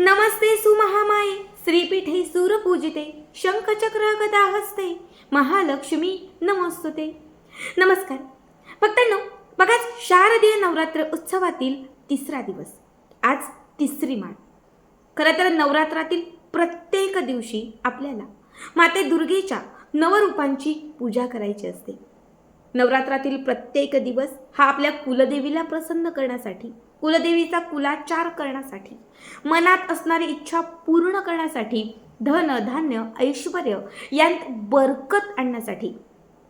नमस्ते सुमहामाये श्रीपीठे सूरपूजिते शंखचक्र गदा हस्ते महालक्ष्मी नमस्तुते. नमस्कार. भक्तांनो बघाच शारदीय नवरात्र उत्सवातील तिसरा दिवस. आज तिसरी माळ. खरं तर नवरात्रातील प्रत्येक दिवशी आपल्याला माते दुर्गेच्या नवरूपांची पूजा करायची असते. नवरात्रातील प्रत्येक दिवस हा आपल्या कुलदेवीला प्रसन्न करण्यासाठी कुलदेवीचा कुलाचार करण्यासाठी मनात असणारी इच्छा पूर्ण करण्यासाठी धन धान्य ऐश्वर यांत बरकत आणण्यासाठी.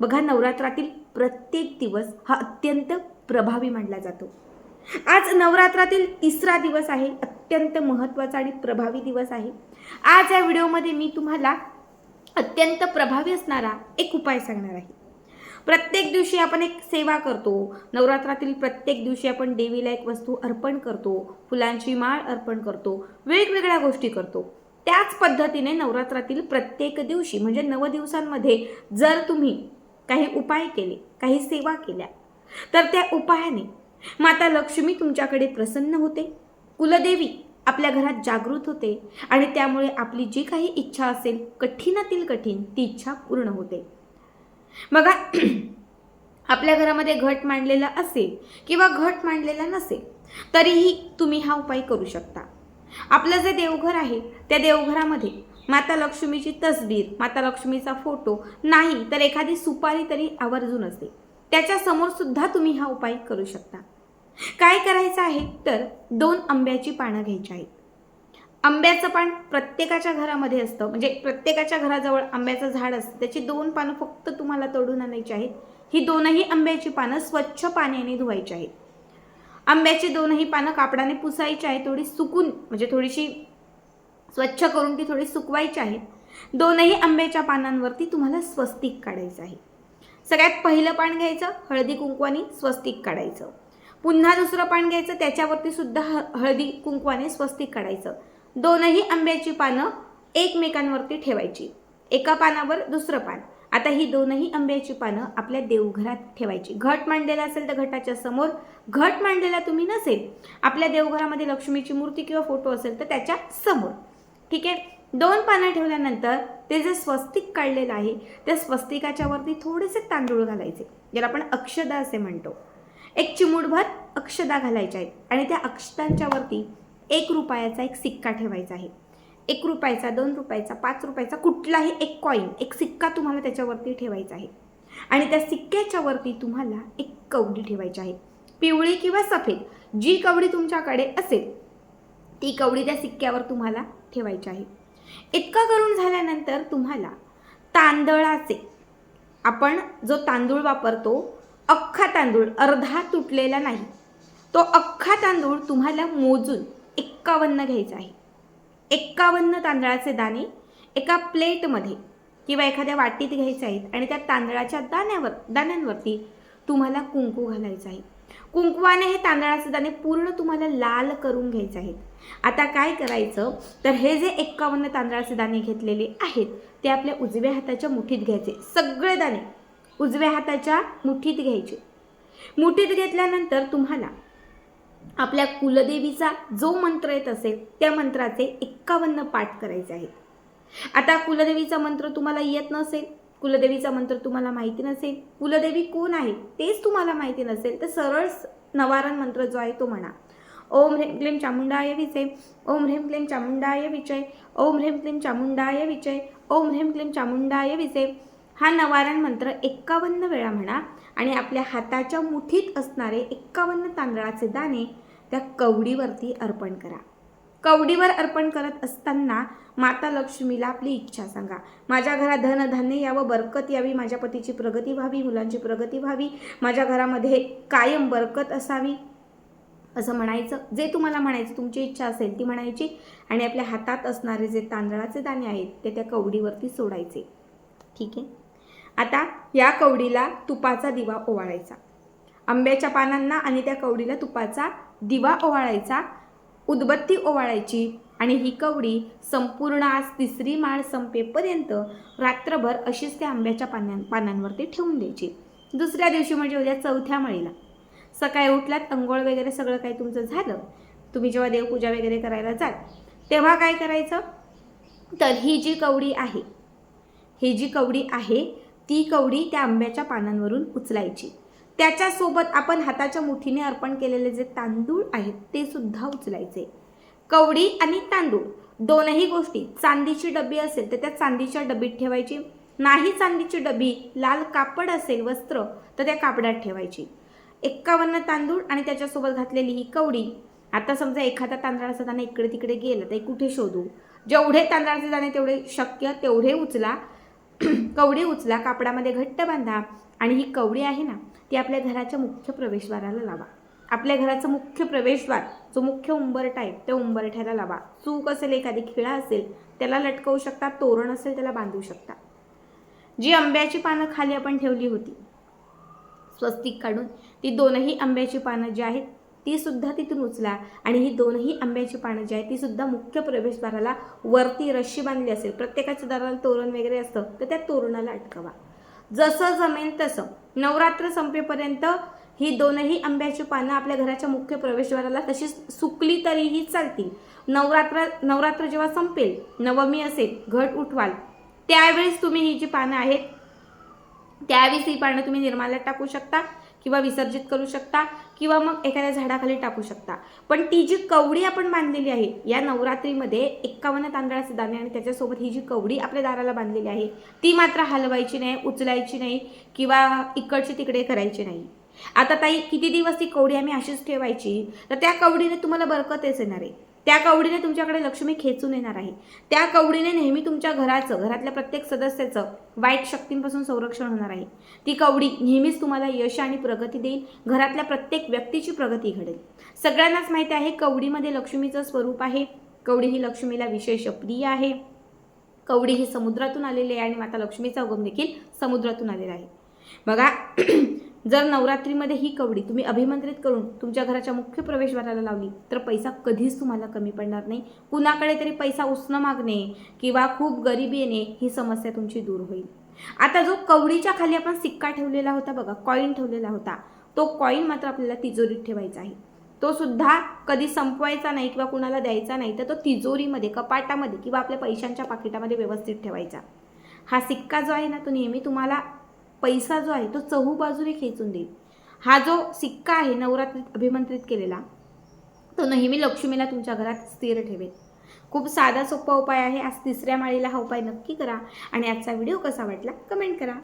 बघा नवरात्रातील प्रत्येक दिवस हा अत्यंत प्रभावी मानला जातो. आज नवरात्रातील तिसरा दिवस आहे अत्यंत महत्त्वाचा आणि प्रभावी दिवस आहे. आज या व्हिडिओमध्ये मी तुम्हाला अत्यंत प्रभावी असणारा एक उपाय सांगणार आहे. प्रत्येक दिवशी आपण एक सेवा करतो. नवरात्रातील प्रत्येक दिवशी आपण देवीला एक वस्तू अर्पण करतो. फुलांची माळ अर्पण करतो. वेगवेगळ्या गोष्टी करतो. त्याच पद्धतीने नवरात्रातील प्रत्येक दिवशी म्हणजे नव दिवसांमध्ये जर तुम्ही काही उपाय केले काही सेवा केल्या तर त्या उपायाने माता लक्ष्मी तुमच्याकडे प्रसन्न होते. कुलदेवी आपल्या घरात जागृत होते आणि त्यामुळे आपली जी काही इच्छा असेल कठीणातील कठीण ती इच्छा पूर्ण होते. बघा आपल्या घरामध्ये घट मांडलेला असेल किंवा घट मांडलेला नसेल तरीही तुम्ही हा उपाय करू शकता. आपलं जे देवघर आहे त्या देवघरामध्ये माता लक्ष्मीची तसबीर माता लक्ष्मीचा फोटो नाही तर एखादी सुपारी तरी आवर्जून असते. त्याच्यासमोर सुद्धा तुम्ही हा उपाय करू शकता. काय करायचं आहे? तर दोन आंब्याची पानं घ्यायची आहेत. आंब्याचं पान प्रत्येकाच्या घरामध्ये असतं. म्हणजे प्रत्येकाच्या घराजवळ आंब्याचं झाड असतं. त्याची दोन पानं फक्त तुम्हाला तोडून आणायची आहेत. ही दोनही आंब्याची पानं स्वच्छ पाण्याने धुवायची आहेत. आंब्याची दोनही पानं कापडाने पुसायची आहेत. थोडी सुकून म्हणजे थोडीशी स्वच्छ करून ती थोडी सुकवायची आहेत. दोनही आंब्याच्या पानांवरती तुम्हाला स्वस्तिक काढायचं आहे. सगळ्यात पहिलं पान घ्यायचं हळदी कुंकवाने स्वस्तिक काढायचं. पुन्हा दुसरं पान घ्यायचं त्याच्यावरती सुद्धा हळदी कुंकवाने स्वस्तिक काढायचं. दोनही आंब्याची पानं एकमेकांवरती ठेवायची. एका पानावर दुसरं पान. आता ही दोनही आंब्याची पानं आपल्या देवघरात ठेवायची. घट मांडलेला असेल तर घटाच्या समोर. घट मांडलेला तुम्ही नसेल आपल्या देवघरामध्ये लक्ष्मीची मूर्ती किंवा फोटो असेल तर त्याच्यासमोर. ठीक आहे? दोन पानं ठेवल्यानंतर ते जे स्वस्तिक काढलेलं आहे त्या स्वस्तिकाच्या वरती थोडेसे तांदूळ घालायचे ज्याला आपण अक्षदा असे म्हणतो. एक चिमूटभर अक्षदा घालायच्या आहेत आणि त्या अक्षतांच्या वरती एक रुपयाचा एक सिक्का ठेवायचा आहे. एक रुपयाचा दोन रुपयाचा पाच रुपयाचा कुठलाही एक कॉईन एक सिक्का तुम्हाला त्याच्यावरती ठेवायचा आहे. आणि त्या सिक्क्याच्या वरती तुम्हाला एक कवडी ठेवायची आहे. पिवळी किंवा सफेद जी कवडी तुमच्याकडे असेल ती कवडी त्या सिक्क्यावर तुम्हाला ठेवायची आहे. इतकं करून झाल्यानंतर तुम्हाला तांदळाचे आपण जो तांदूळ वापरतो अख्खा तांदूळ अर्धा तुटलेला नाही तो अख्खा तांदूळ तुम्हाला मोजून एक्कावन्न घ्यायचं आहे. एक्कावन्न तांदळाचे दाणे एका प्लेटमध्ये किंवा एखाद्या वाटीत घ्यायचे आहेत आणि त्या तांदळाच्या दाण्यावर दाण्यांवरती तुम्हाला कुंकू घालायचं आहे. कुंकवाने हे तांदळाचे दाणे पूर्ण तुम्हाला लाल करून घ्यायचे आहेत. आता काय करायचं? तर हे जे एक्कावन्न तांदळाचे दाणे घेतलेले आहेत ते आपल्या उजव्या हाताच्या मुठीत घ्यायचे. सगळे दाणे उजव्या हाताच्या मुठीत घ्यायचे. मुठीत घेतल्यानंतर तुम्हाला आपल्या कुलदेवीचा जो मंत्र येत असेल त्या मंत्राचे एक्कावन्न पाठ करायचे आहेत. आता कुलदेवीचा मंत्र तुम्हाला येत नसेल कुलदेवीचा मंत्र तुम्हाला माहिती नसेल कुलदेवी कोण आहे तेच तुम्हाला माहिती नसेल तर सरळ नवारण मंत्र जो आहे तो म्हणा. ओम ह्रेम क्लीम चामुंडाय विचय ओम ह्रेम क्लीम चामुंडाय विचय ओम ह्रेम क्लीम चामुंडाय विचय ओम ह्रेम क्लीम चामुंडाय विचय हा नवारण मंत्र एक्कावन्न वेळा म्हणा. आणि आपल्या हाताच्या मुठीत असणारे एक्कावन्न तांदळाचे दाणे त्या कवडीवरती अर्पण करा. कवडीवर अर्पण करत असताना माता लक्ष्मीला आपली इच्छा सांगा. माझ्या घरात धनधान्य यावं बरकत यावी माझ्या पतीची प्रगती व्हावी मुलांची प्रगती व्हावी माझ्या घरामध्ये कायम बरकत असावी असं म्हणायचं. जे तुम्हाला म्हणायचं तुमची इच्छा असेल ती म्हणायची. आणि आपल्या हातात असणारे जे तांदळाचे दाणे आहेत ते त्या कवडीवरती सोडायचे. ठीक आहे? आता या कवडीला तुपाचा दिवा ओवाळायचा. आंब्याच्या पानांना आणि त्या कवडीला तुपाचा दिवा ओवाळायचा. उदबत्ती ओवाळायची आणि ही कवडी संपूर्ण आज तिसरी माळ संपेपर्यंत रात्रभर अशीच त्या आंब्याच्या पानां पानांवरती ठेवून द्यायची. दुसऱ्या दिवशी म्हणजे उद्या चौथ्या मळीला. सकाळी उठलात अंघोळ वगैरे सगळं काही तुमचं झालं? तुम्ही जेव्हा देवपूजा वगैरे करायला जाल तेव्हा काय करायचं? तर ही जी कवडी आहे ही जी कवडी आहे ती कवडी त्या आंब्याच्या पानांवरून उचलायची. त्याच्यासोबत आपण हाताच्या मुठीने अर्पण केलेले जे तांदूळ आहेत ते सुद्धा उचलायचे. कवडी आणि तांदूळ दोनही गोष्टी चांदीची डबी असेल तर त्या चांदीच्या डबीत ठेवायची. नाही चांदीची डबी लाल कापड असेल वस्त्र तर त्या कापडात ठेवायची. एक्कावन्न तांदूळ आणि त्याच्यासोबत घातलेली ही कवडी आता समजा एखादा तांदळाचा दाणा इकडे तिकडे गेला तर कुठे शोधू? जेवढे तांदळाचे दाणे तेवढे शक्य तेवढे उचला. कवडी उचला कापडामध्ये घट्ट बांधा आणि ही कवडी आहे ना ती आपल्या घराच्या मुख्य प्रवेशद्वाराला लावा. आपल्या घराचं मुख्य प्रवेशद्वार जो मुख्य उंबरठा आहे त्या उंबरठ्याला लावा. चूक असेल एखादी खिळा असेल त्याला लटकवू शकता तोरण असेल त्याला बांधू शकता. जी आंब्याची पानं खाली आपण ठेवली होती स्वस्तिक काढून ती दोनही आंब्याची पानं जी आहेत ती सुद्धा तिथून उचला. आणि ही दोनही आंब्याची पानं जी आहेत ती सुद्धा मुख्य प्रवेशद्वाराला वरती रश्शी बांधली असेल. प्रत्येकाच्या दाराला तोरण वगैरे असतं तर त्या तोरणाला अटकवा. जसं जमेल तसं. नवरात्र संपेपर्यंत ही दोनही आंब्याची पानं आपल्या घराच्या मुख्य प्रवेशद्वाराला तशी सुकली तरीही चालतील. नवरात्र नवरात्र जेव्हा संपेल नवमी असेल घट उठवाल त्यावेळेस तुम्ही ही जी पानं आहेत त्यावेळेस ही पानं तुम्ही निर्माल्यात टाकू शकता. किंवा विसर्जित करू शकता किंवा मग एखाद्या झाडाखाली टाकू शकता. पण ती जी कवडी आपण बांधलेली आहे या नवरात्रीमध्ये एक्कावन्न तांदळाचे दाणे आणि त्याच्यासोबत ही जी कवडी आपल्या दाराला बांधलेली आहे ती मात्र हलवायची नाही उचलायची नाही किंवा इकडची तिकडे करायची नाही. आता ताई किती दिवस ती कवडी आम्ही अशीच ठेवायची? तर त्या कवडीने तुम्हाला बरकतच येणार आहे. त्या कवडीने तुमच्याकडे लक्ष्मी खेचून येणार आहे. त्या कवडीने नेहमी तुमच्या घराचं घरातल्या प्रत्येक सदस्याचं वाईट शक्तींपासून संरक्षण होणार आहे. ती कवडी नेहमीच तुम्हाला यश आणि प्रगती देईल घरातल्या प्रत्येक व्यक्तीची प्रगती घडेल. सगळ्यांनाच माहिती आहे कवडीमध्ये लक्ष्मीचं स्वरूप आहे. कवडी ही लक्ष्मीला विशेष प्रिय आहे. कवडी ही समुद्रातून आलेली आहे आणि माता लक्ष्मीचा उगम देखील समुद्रातून आलेला आहे. बघा जर नवरात्रीमध्ये ही कवडी तुम्ही अभिमंत्रित करून तुमच्या घराच्या मुख्य प्रवेशद्वाराला लावली तर पैसा कधीच तुम्हाला कमी पडणार नाही. कुणाकडे तरी पैसा उसणं मागणे किंवा खूप गरिबी येणे ही समस्या तुमची दूर होईल. आता जो कवडीच्या खाली आपण सिक्का ठेवलेला होता बघा कॉईन ठेवलेला होता तो कॉईन मात्र आपल्याला तिजोरीत ठेवायचा आहे. तो सुद्धा कधी संपवायचा नाही किंवा कुणाला द्यायचा नाही तर तो तिजोरीमध्ये कपाटामध्ये किंवा आपल्या पैशांच्या पाकिटामध्ये व्यवस्थित ठेवायचा. हा सिक्का जो आहे ना तो नेहमी तुम्हाला पैसा जो आहे तो चहू बाजूने खेचून देईल. हा जो सिक्का आहे नवरात्रीत अभिमंत्रित केलेला तो नेहमी लक्ष्मीला तुमच्या घरात स्थिर ठेवेल. खूप साधा सोपा उपाय आहे. आज तिसऱ्या माळीला हा उपाय नक्की करा आणि आजचा व्हिडिओ कसा वाटला कमेंट करा.